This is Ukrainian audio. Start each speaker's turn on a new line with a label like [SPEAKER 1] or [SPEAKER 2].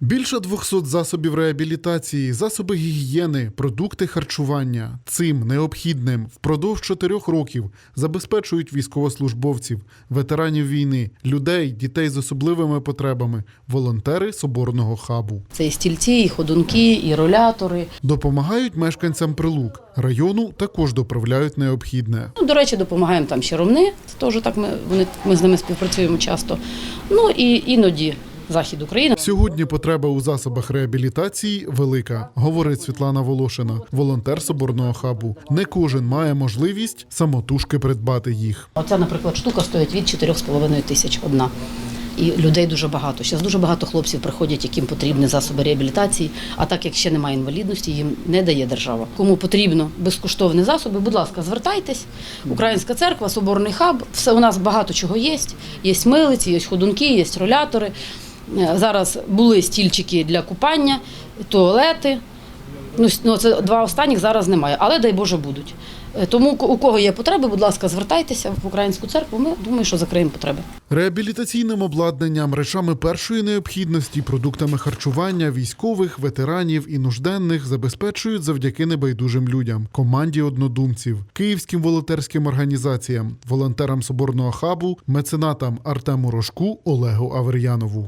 [SPEAKER 1] Більше 200 засобів реабілітації, засоби гігієни, продукти харчування. Цим необхідним впродовж чотирьох років забезпечують військовослужбовців, ветеранів війни, людей, дітей з особливими потребами, волонтери соборного хабу.
[SPEAKER 2] Це і стільці, і ходунки, і ролятори.
[SPEAKER 1] Допомагають мешканцям прилук. Району також доправляють необхідне.
[SPEAKER 2] Ну, до речі, допомагаємо там ще ромни. Теж так ми, вони, ми з ними співпрацюємо часто. Ну і іноді захід України.
[SPEAKER 1] Сьогодні потреба у засобах реабілітації велика, говорить Світлана Волошина, волонтер соборного хабу. Не кожен має можливість самотужки придбати їх.
[SPEAKER 2] Оця, наприклад, штука стоїть від 4,5 тисяч одна. І людей дуже багато. Зараз дуже багато хлопців приходять, яким потрібні засоби реабілітації. А так як ще немає інвалідності, їм не дає держава. Кому потрібно безкоштовні засоби, будь ласка, звертайтесь. Українська церква, соборний хаб. Все у нас багато чого є. Є милиці, є ходунки, є ролятори. Е, Зараз були стільчики для купання, туалети. Ну, ну, це два останніх зараз немає, але дай Боже будуть. Е, Тому у кого є потреби, будь ласка, звертайтеся в українську церкву. Ми думаю, що закриємо потреби.
[SPEAKER 1] Реабілітаційним обладнанням, речами першої необхідності, продуктами харчування, військових, ветеранів і нужденних забезпечують завдяки небайдужим людям, команді однодумців, київським волонтерським організаціям, волонтерам соборного хабу, меценатам Артему Рожку, Олегу Авер'янову.